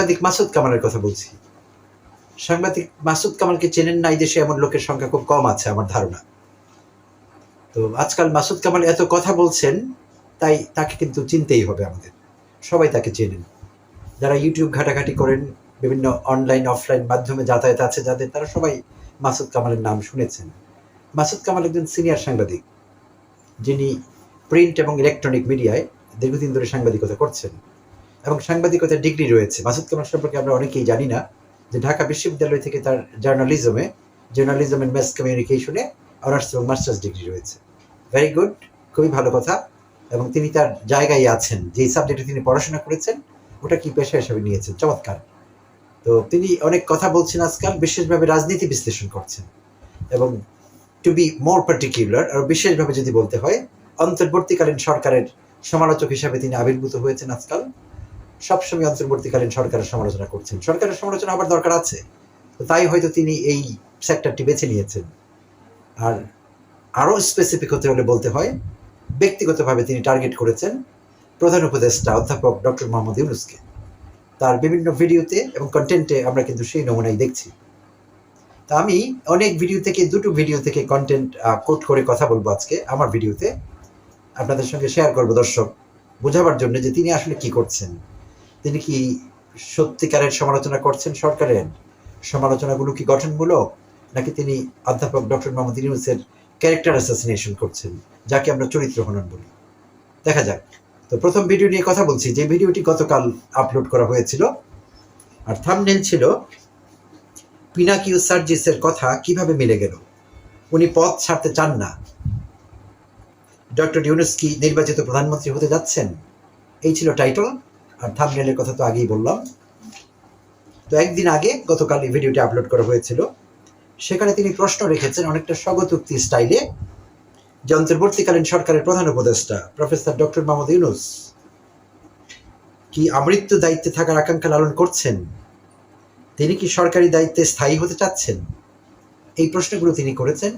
সাংবাদিক মাসুদ কামালের কথা বলছি। সাংবাদিক মাসুদ কামালকে চেনেন না, এই দেশে এমন লোকের সংখ্যা খুব কম আছে আমার ধারণা। তো আজকাল মাসুদ কামাল এত কথা বলছেন, তাই তাকে কিন্তু চিনতেই হবে আমাদের। সবাই তাকে চেনেন। যারা ইউটিউব ঘাটাঘাটি করেন, বিভিন্ন অনলাইন, অফলাইন মাধ্যমে যাতায়াত আছে যাদের, তারা সবাই মাসুদ কামালের নাম শুনেছেন। মাসুদ কামাল একজন সিনিয়র সাংবাদিক, যিনি প্রিন্ট এবং ইলেকট্রনিক মিডিয়ায় দীর্ঘদিন ধরে সাংবাদিকতা করছেন। এবং সাংবাদিকতার ডিগ্রি রয়েছে। মাসুদ কামাল সম্পর্কে আমরা অনেকেই জানি না, যে ঢাকা বিশ্ববিদ্যালয় থেকে তার জার্নালিজমে, জার্নালিজম অ্যান্ড ম্যাস কমিউনিকেশনে অনার্স এবং মাস্টার্স ডিগ্রি রয়েছে। ভেরি গুড খুবই ভালো কথা। এবং তিনি তার জায়গায় আছেন, যে সাবজেক্টে তিনি পড়াশোনা করেছেন, ওটা কি পেশা হিসাবে নিয়েছেন? চমৎকার। তো তিনি অনেক কথা বলছেন আজকাল, বিশেষভাবে রাজনীতি বিশ্লেষণ করছেন। এবং টু বি মোর পার্টিকুলার আর বিশেষভাবে যদি বলতে হয়, অন্তর্বর্তীকালীন সরকারের সমালোচক হিসাবে তিনি আবির্ভূত হয়েছেন আজকাল। সবসময় অন্তর্বর্তীকালীন সরকারের সমালোচনা করছেন। সরকারের সমালোচনা আবার দরকার আছে। তো তাই হয়তো তিনি এই সেক্টরটি বেছে নিয়েছেন। আর আরও স্পেসিফিক হতে হলে বলতে হয়, ব্যক্তিগতভাবে তিনি টার্গেট করেছেন প্রধান উপদেষ্টা অধ্যাপক ডক্টর মোহাম্মদ ইউনুসকে। তার বিভিন্ন ভিডিওতে এবং কন্টেন্টে আমরা কিন্তু সেই নমুনাই দেখছি। তা আমি অনেক ভিডিও থেকে, দুটো ভিডিও থেকে কন্টেন্ট কোট করে কথা বলব আজকে আমার ভিডিওতে আপনাদের সঙ্গে শেয়ার করব দর্শক, বোঝাবার জন্য যে তিনি আসলে কি করছেন। তিনি কি সত্যিকারের সমালোচনা করছেন সরকারের? সমালোচনাগুলো কি গঠনমূলক? নাকি তিনি অধ্যাপক ডক্টর মোহাম্মদ ইউনুসের ক্যারেক্টার অ্যাসাসিনেশন করছেন, যাকে আমরা চরিত্র হনন বলি? দেখা যাক। তো প্রথম ভিডিও নিয়ে কথা বলছি। যে ভিডিওটি গতকাল আপলোড করা হয়েছিল, আর থামনেল ছিল, পিনাকিউ সার্জিসের কথা কীভাবে মিলে গেল? উনি পথ ছাড়তে চান না। ডক্টর ইউনুস কি নির্বাচিত প্রধানমন্ত্রী হতে যাচ্ছেন? এই ছিল টাইটল আর থামনেলের কথা তো আগেই বললাম। তো একদিন আগে গতকাল এই ভিডিওটি আপলোড করা হয়েছিল। সেখানে তিনি প্রশ্ন রেখেছেন অনেকটা স্বগতোক্তি স্টাইলে। যে অন্তর্বর্তীকালীন সরকারের প্রধান উপদেষ্টা, প্রফেসর ডক্টর মোহাম্মদ ইউনুস, কি আমৃত্যু দায়িত্বে থাকার আকাঙ্ক্ষা লালন করছেন? তিনি কি সরকারি দায়িত্বে স্থায়ী হতে চাচ্ছেন? এই প্রশ্নগুলো তিনি করেছেন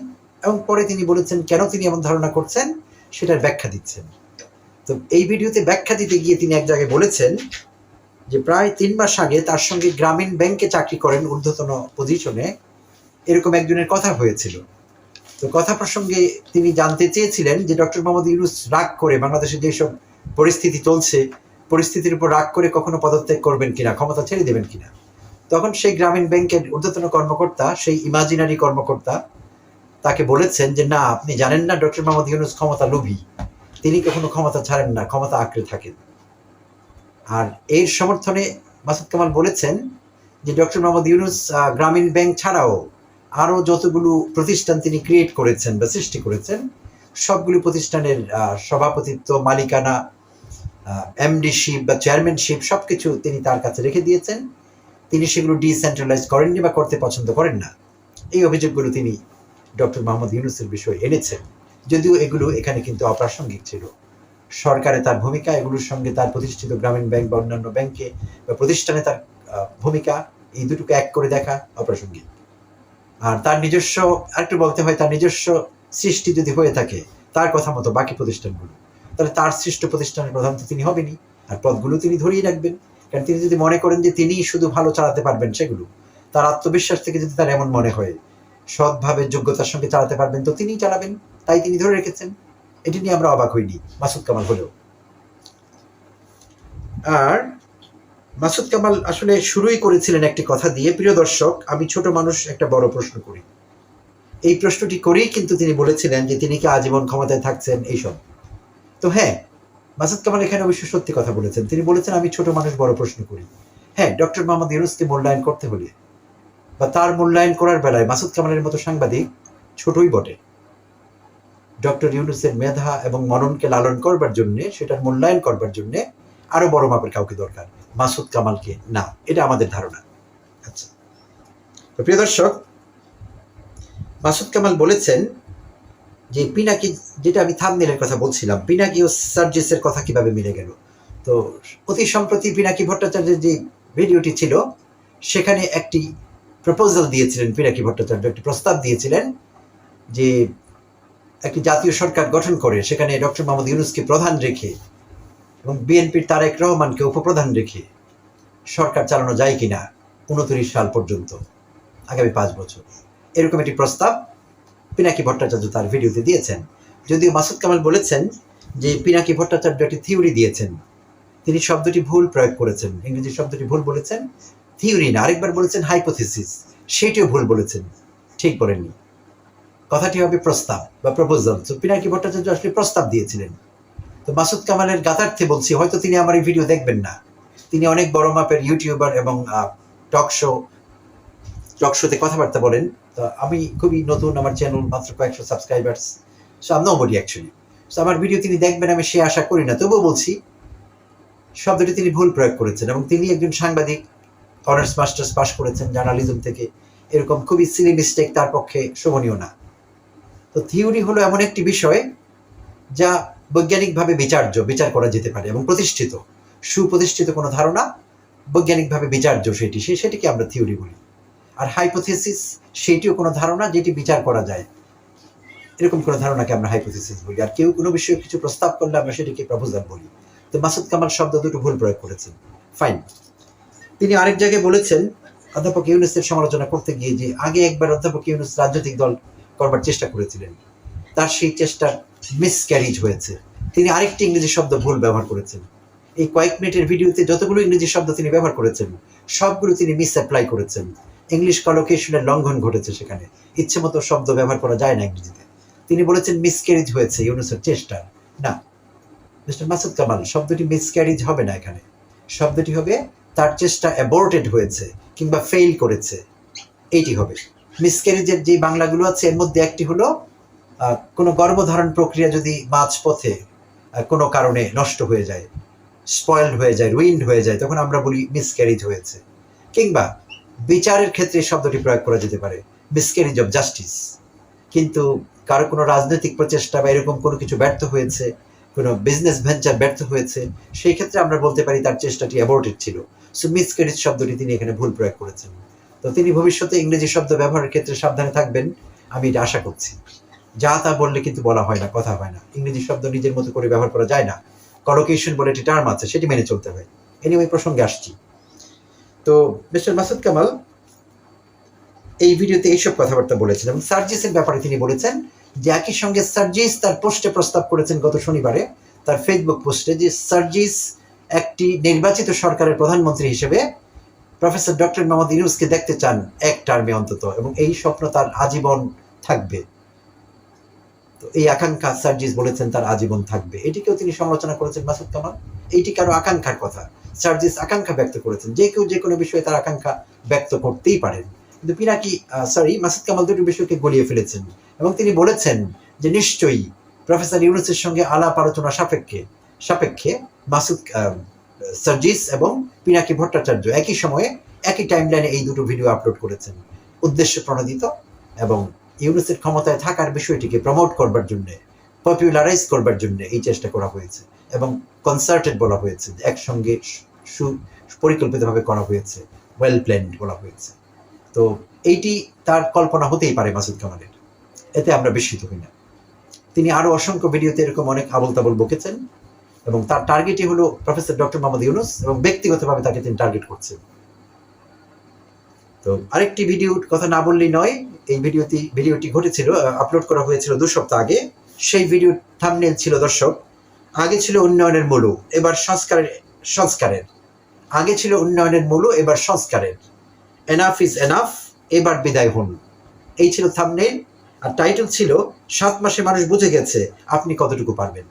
এবং পরে তিনি বলেছেন, কেন তিনি এমন ধারণা করছেন? সেটার ব্যাখ্যা দিচ্ছেন। তো এই ভিডিওতে ব্যাখ্যা দিতে গিয়ে তিনি এক জায়গায় বলেছেন যে প্রায় তিন মাস আগে তার সঙ্গে গ্রামীণ ব্যাংকে চাকরি করেন ঊর্ধ্বতন পজিশনে। এরকম একজনের কথা হয়েছিল। তো কথা প্রসঙ্গে তিনি জানতে চেয়েছিলেন যে ডক্টর মোহাম্মদ ইউনুস রাগ করে বাংলাদেশে যেসব পরিস্থিতি চলছে, পরিস্থিতির উপর রাগ করে কখনো পদত্যাগ করবেন কিনা, ক্ষমতা ছেড়ে দেবেন কিনা? তখন সেই গ্রামীণ ব্যাংকের ঊর্ধ্বতন কর্মকর্তা, সেই ইমাজিনারি কর্মকর্তা তাকে বলেছেন যে, না, আপনি জানেন না, ডক্টর মোহাম্মদ ইউনুস ক্ষমতা লোভী তিনি কখনো ক্ষমতা ছাড়েন না, ক্ষমতা আঁকড়ে থাকেন। আর এর সমর্থনে মাসুদ কামাল বলেছেন যে, ডক্টর মোহাম্মদ ইউনুস গ্রামীণ ব্যাংক ছাড়াও আরও যতগুলো প্রতিষ্ঠান তিনি ক্রিয়েট করেছেন বা সৃষ্টি করেছেন, সবগুলো প্রতিষ্ঠানের সভাপতিত্ব, মালিকানা এমডিশিপ বা চেয়ারম্যানশিপ সব কিছু তিনি তার কাছে রেখে দিয়েছেন। তিনি সেগুলো ডিসেন্ট্রালাইজ করেননি বা করতে পছন্দ করেন না। এই অভিযোগগুলো তিনি ডক্টর মোহাম্মদ ইউনুসের বিষয়ে এনেছেন। যদিও এগুলো এখানে কিন্তু অপ্রাসঙ্গিক ছিল। সরকারে তার ভূমিকা, এগুলোর সঙ্গে তার প্রতিষ্ঠিত গ্রামীণ ব্যাংক বা অন্যান্য ব্যাংকে বা প্রতিষ্ঠানে তার ভূমিকা, এই দুটোকে এক করে দেখা অপ্রাসঙ্গিক। আর তার নিজস্ব, আরেকটু বলতে হয় তার নিজস্ব সৃষ্টি যদি হয়ে থাকে, তার কথা মতো বাকি প্রতিষ্ঠানগুলো। তাহলে তার সৃষ্ট প্রতিষ্ঠানের প্রধান তো তিনি হবেনই, আর পদগুলো তিনি ধরিয়ে রাখবেন। কারণ তিনি যদি মনে করেন যে তিনি শুধু ভালো চালাতে পারবেন সেগুলো, তার আত্মবিশ্বাস থেকে যদি তার এমন মনে হয়, সৎভাবে, যোগ্যতার সঙ্গে চালাতে পারবেন, তো তিনিই চালাবেন। তাই তিনি ধরে রেখেছেন, এটি নিয়ে আমরা অবাক হইনি, মাসুদ কামাল হলেও। আর মাসুদ কামাল আসলে শুরুই করেছিলেন একটি কথা দিয়ে, প্রিয় দর্শক, আমি ছোট মানুষ, একটা বড় প্রশ্ন করি। এই প্রশ্নটি করেই কিন্তু তিনি বলেছিলেন যে তিনি কি আজীবন ক্ষমতায় থাকছেন, এইসব। তো হ্যাঁ মাসুদ কামাল এখানে অবশ্য সত্যি কথা বলেছেন। তিনি বলেছেন, আমি ছোট মানুষ, বড় প্রশ্ন করি। হ্যাঁ ডক্টর মোহাম্মদ ইউনুসকে মূল্যায়ন করতে হলে বা তার মূল্যায়ন করার বেলায় মাসুদ কামালের মতো সাংবাদিক ছোটই বটে। ডক্টর ইউনুসের মেধা এবং মননকে লালন করবার জন্য, সেটার মূল্যায়ন করবার জন্য আরও বড় মাপের কাউকে দরকার। মাসুদ কামালকে না। এটা আমাদের ধারণা। আচ্ছা। তো প্রিয় দর্শক, মাসুদ কামাল বলেছেন যে পিনাকি, যেটা আমি থামনেলের কথা বলছিলাম, পিনাকি ও সার্জিসের কথা কীভাবে মিলে গেল? তো অতি সম্প্রতি পিনাকি ভট্টাচার্যের যে ভিডিওটি ছিল, সেখানে একটি প্রপোজাল দিয়েছিলেন, পিনাকি ভট্টাচার্য একটি প্রস্তাব দিয়েছিলেন যে একটি জাতীয় সরকার গঠন করে, সেখানে ডক্টর মোহাম্মদ ইউনুসকে প্রধান রেখে এবং বিএনপির তারেক রহমানকে উপপ্রধান রেখে সরকার চালানো যায় কিনা উনত্রিশ সাল পর্যন্ত, আগামী পাঁচ বছর। এরকম একটি প্রস্তাব পিনাকি ভট্টাচার্য তার ভিডিওতে দিয়েছেন। যদিও মাসুদ কামাল বলেছেন যে পিনাকি ভট্টাচার্য একটি থিওরি দিয়েছেন। তিনি শব্দটি ভুল প্রয়োগ করেছেন। ইংরেজি শব্দটি ভুল বলেছেন। থিওরি না, আরেকবার বলেছেন হাইপোথিসিস। সেটিও ভুল বলেছেন। ঠিক বলেননি। কথাটি হবে প্রস্তাব বা প্রপোজাল তো পিনাকি ভট্টাচার্য আসলে প্রস্তাব দিয়েছিলেন। তো মাসুদ কামালের গাতার্থে বলছি, হয়তো তিনি আমার এই ভিডিও দেখবেন না। তিনি অনেক বড় মাপের ইউটিউবার এবং টক শো টক শোতে কথাবার্তা বলেন। তো আমি খুবই নতুন, আমার চ্যানেল মাত্র কয়েকশো subscribers so um nobody actually so আমার ভিডিও তিনি দেখবেন, আমি সে আশা করি না। তবুও বলছি, শব্দটি তিনি ভুল প্রয়োগ করেছেন এবং তিনি একজন সাংবাদিক অনার্স মাস্টার্স পাশ করেছেন জার্নালিজম থেকে। এরকম খুবই সিলি মিস্টেক তার পক্ষে শোভনীয় না। তো থিওরি হলো এমন একটি বিষয় যা বৈজ্ঞানিকভাবে বিচার্য, বিচার করা যেতে পারে এবং প্রতিষ্ঠিত। সুপ্রতিষ্ঠিত কোনো ধারণা বৈজ্ঞানিকভাবে বিচার্য সেটি। সে সেটিকে আমরা থিওরি বলি। আর হাইপোথিসিস, সেটিও কোনো ধারণা যেটি বিচার করা যায়। এরকম কোনো ধারণাকে আমরা হাইপোথিসিস বলি। আর কেউ কোনো বিষয়ে কিছু প্রস্তাব করলে আমরা সেটিকে প্রপোজাল বলি। তো মাসুদ কামাল শব্দ দুটো ভুল প্রয়োগ করেছেন। ফাইন তিনি আরেক জায়গায় বলেছেন, অধ্যাপক ইউনুসের সমালোচনা করতে গিয়ে যে আগে একবার অধ্যাপক ইউনুস রাজনৈতিক দল করবার চেষ্টা করেছিলেন। তার সেই চেষ্টার মিসক্যারিজ হয়েছে। তিনি আরেকটি ইংরেজি শব্দ ভুল ব্যবহার করেছেন। এই কয়েক মিনিটের ভিডিওতে যতগুলো ইংরেজি শব্দ তিনি ব্যবহার করেছেন, সবগুলো তিনি মিস অ্যাপ্লাই করেছেন ইংলিশ কলোকেশনের লঙ্ঘন ঘটেছে সেখানে। ইচ্ছে মতো শব্দ ব্যবহার করা যায় না ইংরেজিতে। তিনি বলেছেন মিসক্যারিজ হয়েছে ইউনুসের চেষ্টা। না। মিস্টার মাসুদ কামাল, শব্দটি মিসক্যারিজ হবে না এখানে। শব্দটি হবে, তার চেষ্টা অ্যাবর্টেড হয়েছে কিংবা ফেইল করেছে। এইটি হবে। মিসক্যারেজের যে বাংলাগুলো আছে, এর মধ্যে একটি হলো কোনো গর্ভধারণ প্রক্রিয়া যদি মাঝপথে কোনো কারণে নষ্ট হয়ে যায় স্পয়েলড হয়ে যায় রুইন্ড হয়ে যায়, তখন আমরা বলি মিসক্যারেজ হয়েছে। কিংবা বিচারের ক্ষেত্রে শব্দটি প্রয়োগ করা যেতে পারে মিসক্যারেজ অফ জাস্টিস কিন্তু কারও কোনো রাজনৈতিক প্রচেষ্টা বা এরকম কোনো কিছু ব্যর্থ হয়েছে, কোনো বিজনেস ভেঞ্চার ব্যর্থ হয়েছে, সেই ক্ষেত্রে আমরা বলতে পারি তার চেষ্টাটি অ্যাবর্টেড ছিল। সো মিসক্যারেজ শব্দটি তিনি এখানে ভুল প্রয়োগ করেছেন। তো তিনি ভবিষ্যতে ইংরেজি শব্দ ব্যবহারের ক্ষেত্রে সাবধানে থাকবেন, আমি এটা আশা করছি। যা তা বললে কিন্তু বলা হয় না, কথা হয় না। ইংরেজি শব্দ নিজের মতো করে ব্যবহার করা যায় না। কলোকেশন বলে একটি টার্ম আছে, সেটি মেনে চলতে হয়। এনিওয়ে প্রসঙ্গে আসছি। তো মিস্টার মাসুদ কামাল এই ভিডিওতে এইসব কথাবার্তা বলেছেন এবং সার্জিসের ব্যাপারে তিনি বলেছেন যে একই সঙ্গে সার্জিস তার পোস্টে প্রস্তাব করেছেন গত শনিবারে। তার ফেসবুক পোস্টে যে সার্জিস একটি নির্বাচিত সরকারের প্রধানমন্ত্রী হিসেবে প্রফেসর ডক্টর মোহাম্মদ ইউনুসকে দেখতে চান এক টার্মে অন্তত, এবং এই স্বপ্ন তার আজীবন থাকবে। তো এই আকাঙ্ক্ষা সার্জিস বলেছেন তার আজীবন থাকবে। এটিকেও তিনি সমালোচনা করেছেন মাসুদ কামাল। এইটি কারও আকাঙ্ক্ষার কথা। সার্জিস আকাঙ্ক্ষা ব্যক্ত করেছেন। যে কেউ যে কোনো বিষয়ে তার আকাঙ্ক্ষা ব্যক্ত করতেই পারেন। কিন্তু পিনাকি সরি মাসুদ কামাল দুটো বিষয়কে গলিয়ে ফেলেছেন, এবং তিনি বলেছেন যে নিশ্চয়ই প্রফেসর ইউনুসের সঙ্গে আলাপ আলোচনা সাপেক্ষে সাপেক্ষে মাসুদ সার্জিস এবং পিনাকি ভট্টাচার্য একই সময়ে, একই টাইমলাইনে এই দুটো ভিডিও আপলোড করেছেন। উদ্দেশ্য প্রণোদিত এবং ইউনুসের ক্ষমতায় থাকার বিষয়টিকে প্রমোট করবার জন্য পপুলারাইজ করবার জন্য এই চেষ্টা করা হয়েছে এবং কনসার্টেড বলা হয়েছে, একসঙ্গে সু পরিকল্পিতভাবে করা হয়েছে ওয়েল প্ল্যান্ড বলা হয়েছে। তো এইটি তার কল্পনা হতেই পারে মাসুদ কামালের। এতে আমরা বিস্মিত হই না। তিনি আরও অসংখ্য ভিডিওতে এরকম অনেক আবল তাবল বকেছেন। এবং তার টার্গেটই হলো প্রফেসর ডক্টর মোহাম্মদ ইউনুস এবং ব্যক্তিগতভাবে তাকে তিনি টার্গেট করছেন। তো আরেকটি ভিডিওর কথা না বললেই নয়, এই ভিডিওটি ভিডিওটি ঘটেছিল আপলোড করা হয়েছিল দু সপ্তাহ আগে। সেই ভিডিও থামনেল ছিল দর্শক, আগে ছিল উন্নয়নের মূল, এবার সংস্কারের সংস্কারের। আগে ছিল উন্নয়নের মূল, এবার সংস্কারের। এনাফ ইজ এনাফ এবার বিদায় হন। এই ছিল থামনেল আর টাইটেল ছিল, সাত মাসে মানুষ বুঝে গেছে, আপনি কতটুকু পারবেন।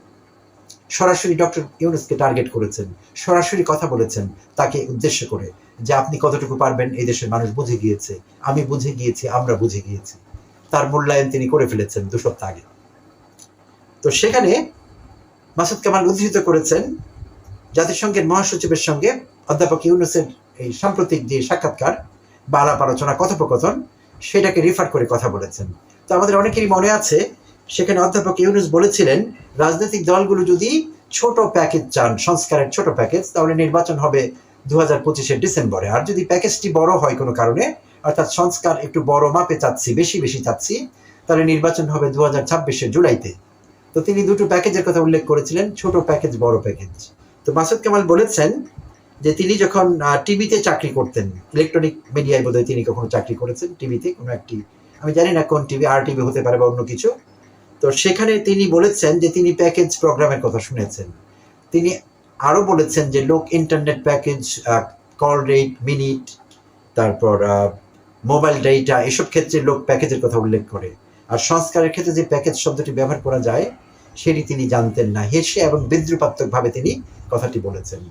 সরাসরি ডক্টর ইউনুসকে টার্গেট করেছেন, সরাসরি কথা বলেছেন তাকে উদ্দেশ্য করে যে আপনি কতটুকু পারবেন এই দেশের মানুষ বুঝে গিয়েছে, আমি বুঝে গিয়েছি, আমরা বুঝে গিয়েছি। তার মূল্যায়ন তিনি করে ফেলেছেন দু সপ্তাহ আগে। তো সেখানে মাসুদ কামাল উদ্ধৃত করেছেন জাতিসংঘের মহাসচিবের সঙ্গে অধ্যাপক ইউনুসের এই সাম্প্রতিক যে সাক্ষাৎকার বা আলাপ আলোচনা কথোপকথন, সেটাকে রিফার করে কথা বলেছেন। তো আমাদের অনেকেরই মনে আছে সেখানে অধ্যাপক ইউনুস বলেছিলেন, রাজনৈতিক দলগুলো যদি ছোট প্যাকেজ চান, সংস্কারের ছোট প্যাকেজ তাহলে নির্বাচন হবে দু হাজার পঁচিশের ডিসেম্বরে। আর যদি প্যাকেজটি বড় হয় কোনো কারণে, অর্থাৎ সংস্কার একটু বড় মাপে চাচ্ছি, বেশি বেশি চাচ্ছি, তাহলে নির্বাচন হবে দু হাজার ছাব্বিশের জুলাইতে। তো তিনি দুটো প্যাকেজের কথা উল্লেখ করেছিলেন, ছোট প্যাকেজ বড় প্যাকেজ তো মাসুদ কামাল বলেছেন যে তিনি যখন টিভিতে চাকরি করতেন ইলেকট্রনিক মিডিয়ায় বোধহয় তিনি কখনো চাকরি করেছেন, টিভিতে কোনো একটি, আমি জানি না কোন টিভি, আর টিভি হতে পারে বা অন্য কিছু তো সেখানে তিনি বলেছেন যে তিনি প্যাকেজ প্রোগ্রামের কথা শুনেছেন। তিনি আরও বলেছেন যে লোক internet package call rate minute তারপর মোবাইল ডেটা এসব ক্ষেত্রে লোক প্যাকেজের কথা উল্লেখ করে। আর সংস্কারের ক্ষেত্রে যে প্যাকেজ শব্দটি ব্যবহার করা যায়, সেটি তিনি জানতেন না। হেসে এবং বিদ্রুপাত্মকভাবে তিনি কথাটি বলেছেন।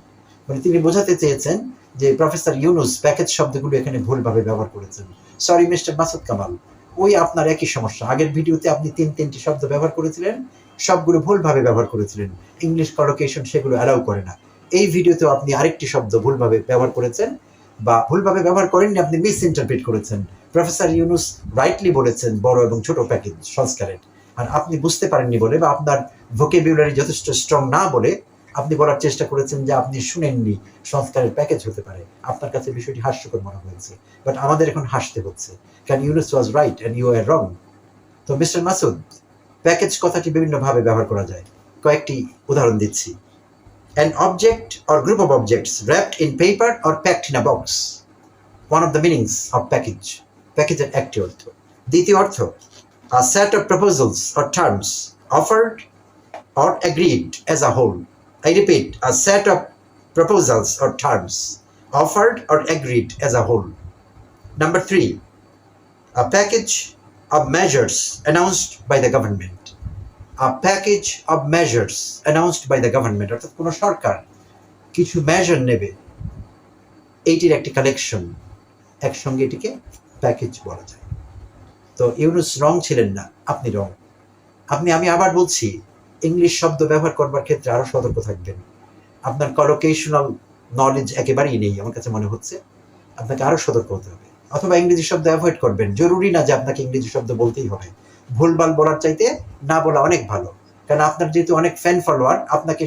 মানে তিনি বোঝাতে চেয়েছেন যে প্রফেসর ইউনুস প্যাকেজ শব্দগুলো এখানে ভুলভাবে ব্যবহার করেছেন। সরি মিস্টার মাসুদ কামাল ওই আপনার একই সমস্যা। আগের ভিডিওতে আপনি তিন, তিনটি শব্দ ব্যবহার করেছিলেন, সবগুলো ভুলভাবে ব্যবহার করেছিলেন। ইংলিশ কলোকেশন সেগুলো অ্যালাউ করে না। এই ভিডিওতেও আপনি আরেকটি শব্দ ভুলভাবে ব্যবহার করেছেন বা ভুলভাবে ব্যবহার করেননি, আপনি মিস ইন্টারপ্রিট করেছেন। প্রফেসর ইউনুস রাইটলি বলেছেন, বড় এবং ছোট প্যাকেজ সংস্কারের। আর আপনি বুঝতে পারেননি বলে বা আপনার ভোকেবিউলারি যথেষ্ট স্ট্রং না বলে আপনি বলার চেষ্টা করেছেন যে আপনি শুনেননি সংস্কারের প্যাকেজ হতে পারে। আপনার কাছে বিষয়টি হাস্যকর মনে হয়েছে। বাট আমাদের এখন হাসতে হচ্ছে। কারণ Yunus was right and you are wrong তো মিস্টার মাসুদ প্যাকেজ কথাটি বিভিন্নভাবে ব্যবহার করা যায়। কয়েকটি উদাহরণ দিচ্ছি। An object or group of objects wrapped in paper or packed in a box. One of the meanings of package. প্যাকেজের একটি অর্থ। দ্বিতীয় অর্থ, a set of proposals or terms offered or agreed as a whole. I repeat a set of proposals or terms offered or agreed as a whole number three a package of measures announced by the government a package of measures announced by the government অর্থাৎ কোনো সরকার কিছু measure নেবে এইটির একটি collection একসঙ্গে এটিকে package বলা যায় তো ইউনুস রং ছিলেন না আপনি রং আপনি আমি আবার বলছি ইংলিশ শব্দ ব্যবহার করবার ক্ষেত্রে আরও সতর্ক থাকবেন। আপনার কলোকেশনাল নলেজ একেবারেই নেই, আমার কাছে মনে হচ্ছে। আপনাকে আরও সতর্ক হতে হবে। অথবা ইংরেজি শব্দ অ্যাভয়েড করবেন। জরুরি না যে আপনাকে ইংরেজি শব্দ বলতেই হবে। ভুলভাল বলার চাইতে না বলা অনেক ভালো। কারণ আপনার যেহেতু অনেক ফ্যান ফলোয়ার আপনাকে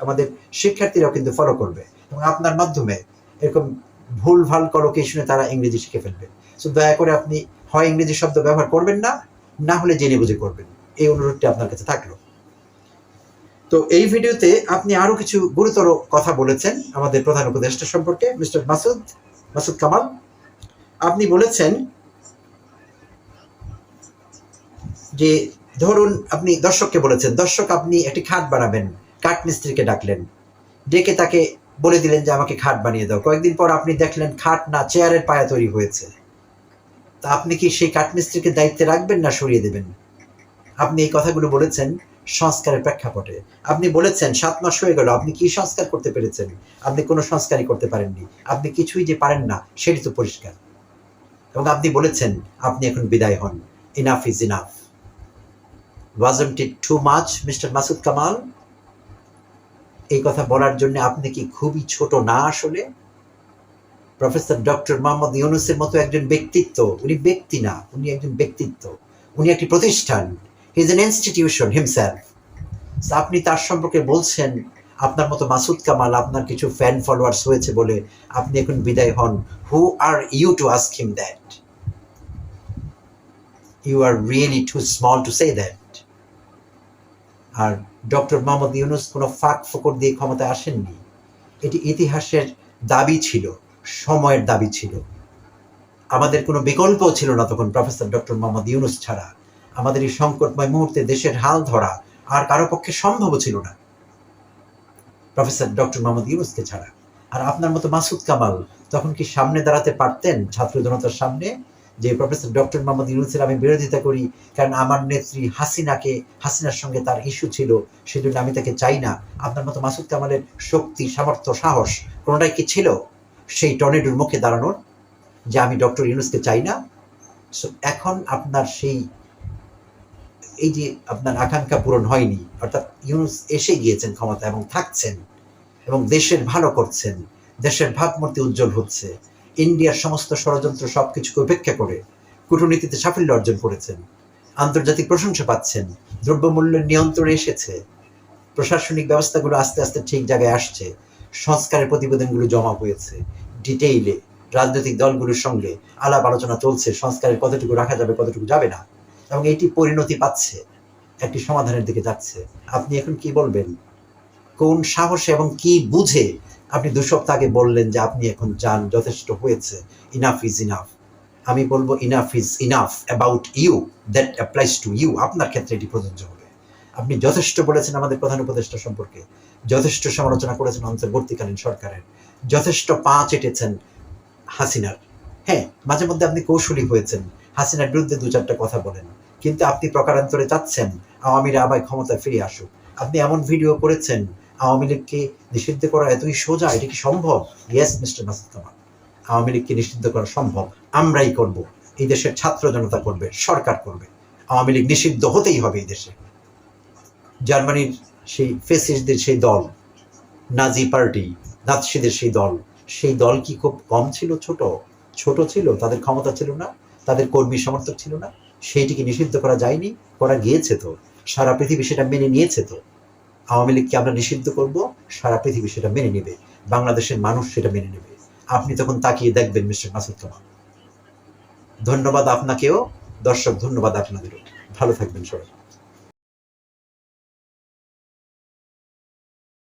আমাদের শিক্ষার্থীরাও কিন্তু ফলো করবে। এবং আপনার মাধ্যমে এরকম ভুলভাল কলোকেশনে তারা ইংরেজি শিখে ফেলবে। সো দয়া করে আপনি হয় ইংরেজি শব্দ ব্যবহার করবেন না না হলে জেনে বুঝে করবেন। এই অনুরোধটি আপনার কাছে থাকল। তো এই ভিডিওতে আপনি আরও কিছু গুরুতর কথা বলেছেন আমাদের প্রধান উপদেষ্টা সম্পর্কে, মিস্টার মাসুদ মাসুদ কামাল। আপনি বলেছেন যে, ধরুন আপনি দর্শককে বলেছেন, দর্শক, আপনি একটি খাট বানাবেন, কাঠ মিস্ত্রিকে ডাকলেন। ডেকে তাকে বলে দিলেন যে, আমাকে খাট বানিয়ে দাও। কয়েকদিন পর আপনি দেখলেন খাট না, চেয়ারের পায়া তৈরি হয়েছে। তা আপনি কি সেই কাঠ মিস্ত্রিকে দায়িত্বে রাখবেন না সরিয়ে দেবেন? আপনি এই কথাগুলো বলেছেন সংস্কারের প্রেক্ষাপটে। আপনি বলেছেন সাত মাস হয়ে গেল, আপনি কি সংস্কার করতে পেরেছেন? আপনি কোনো সংস্কারই করতে পারেননি। আপনি কিছুই যে পারেন না, সেটি তো পরিষ্কার। এবং আপনি বলেছেন, আপনি এখন বিদায় হন। Enough is enough wasn't it too much mister Masud Kamal এই কথা বলার জন্য আপনি কি খুবই ছোট না আসলে? প্রফেসর ডক্টর মোহাম্মদ ইউনুসের মতো একজন ব্যক্তিত্ব, উনি ব্যক্তি না, উনি একজন ব্যক্তিত্ব। উনি একটি প্রতিষ্ঠান। ইজ এন ইনস্টিটিউশন হিমসেলফ আপনি তার সম্পর্কে বলছেন, আপনার মতো মাসুদ কামাল, আপনার কিছু ফ্যান ফলোয়ার্স হয়েছে বলে আপনি এখন বিদায় হন। Who are you to ask him that you are really too small to say that are doctor Mohammad Yunus কোনো ফাঁক ফোকর দিয়ে ক্ষমতায় আসেননি। এটি ইতিহাসের দাবি ছিল, সময়ের দাবি ছিল। আমাদের কোনো বিকল্প ছিল না তখন প্রফেসর ডক্টর মোহাম্মদ ইউনুস ছাড়া। আমাদের এই সংকটময় মুহূর্তে দেশের হাল ধরা আর কারও পক্ষে সম্ভব ছিল না। প্রফেসর ডক্টর মোহাম্মদ ইউনুসকে ছাড়া। আর আপনার মতো মাসুদ কামাল তখন কি সামনে দাঁড়াতে পারতেন ছাত্র জনতার সামনে? যে প্রফেসর ডক্টর মোহাম্মদ ইউনুসের আমি বিরোধিতা করি, কারণ আমার নেত্রী হাসিনাকে, হাসিনার সঙ্গে তার ইস্যু ছিল, সেজন্য আমি তাকে চাই না। আপনার মতো মাসুদ কামালের শক্তি, সামর্থ্য, সাহস কোনোটাই কি ছিল? সেই টর্নেডোর মুখে দাঁড়ানোর যে আমি ডক্টর ইউনুসকে চাই না। এখন আপনার সেই এই যে আপনার আকাঙ্ক্ষা পূরণ হয়নি, অর্থাৎ ইউনুস এসে গিয়েছেন ক্ষমতা এবং থাকছেন এবং দেশের ভালো করছেন, দেশের ভাবমূর্তি উজ্জ্বল হচ্ছে, ইন্ডিয়ার সমস্ত ষড়যন্ত্র সবকিছুকে উপেক্ষা করে কূটনীতিতে সাফল্য অর্জন করেছেন, আন্তর্জাতিক প্রশংসা পাচ্ছেন দ্রব্যমূল্যের নিয়ন্ত্রণে এসেছে, প্রশাসনিক ব্যবস্থাগুলো আস্তে আস্তে ঠিক জায়গায় আসছে, সংস্কারের প্রতিবেদনগুলো জমা হয়েছে ডিটেইলে রাজনৈতিক দলগুলোর সঙ্গে আলাপ আলোচনা চলছে, সংস্কারের কতটুকু রাখা যাবে, কতটুকু যাবে না। এবং এটি পরিণতি পাচ্ছে, একটি সমাধানের দিকে যাচ্ছে। আপনি এখন কি বলবেন? কোন সাহসে এবং কি বুঝে আপনি দু সপ্তাহ আগে বললেন যে আপনি এখন যান, যথেষ্ট হয়েছে ইনাফ ইজ ইনাফ আমি বলব enough is enough about you that applies to you আপনার ক্ষেত্রে এটি প্রযোজ্য হবে। আপনি যথেষ্ট বলেছেন আমাদের প্রধান উপদেষ্টা সম্পর্কে, যথেষ্ট সমালোচনা করেছেন অন্তর্বর্তীকালীন সরকারের, যথেষ্ট পা চেটেছেন হাসিনার। হ্যাঁ মাঝে মধ্যে আপনি কৌশলী হয়েছেন হাসিনার বিরুদ্ধে দু চারটা কথা বলেন। কিন্তু আপনি প্রকারান্তরে চাচ্ছেন আওয়ামীরা আবার ক্ষমতায় ফিরে আসুক। আপনি এমন ভিডিও করেছেন, আওয়ামী লীগকে নিষিদ্ধ করা এতই সোজা, এটা কি সম্ভব? ইয়েস মিস্টার মাসুদ কামাল আওয়ামী লীগকে নিষিদ্ধ করা সম্ভব, আমরাই করব। এই দেশের ছাত্র জনতা করবে, সরকার করবে। আওয়ামী লীগ নিষিদ্ধ হতেই হবে এই দেশে। জার্মানির সেই ফেসিসদের সেই দল নাজি পার্টি নাৎসিদের সেই দল সেই দল কি খুব কম ছিল, ছোট? ছোট ছিল, তাদের ক্ষমতা ছিল না? তাদের কর্মী সমর্থক ছিল না। সেইটিকে নিষিদ্ধ করা যায়নি, করা গিয়েছে তো। সারা পৃথিবী সেটা মেনে নিয়েছে তো। আওয়ামী লীগকে আমরা নিষিদ্ধ করব, সারা পৃথিবী সেটা মেনে নেবে। বাংলাদেশের মানুষ সেটা মেনে নেবে। আপনি তখন তাকিয়ে দেখবেন, মিস্টার মাসুদ কামাল। ধন্যবাদ আপনাকেও। দর্শক, ধন্যবাদ আপনাদেরও। ভালো থাকবেন সবাই।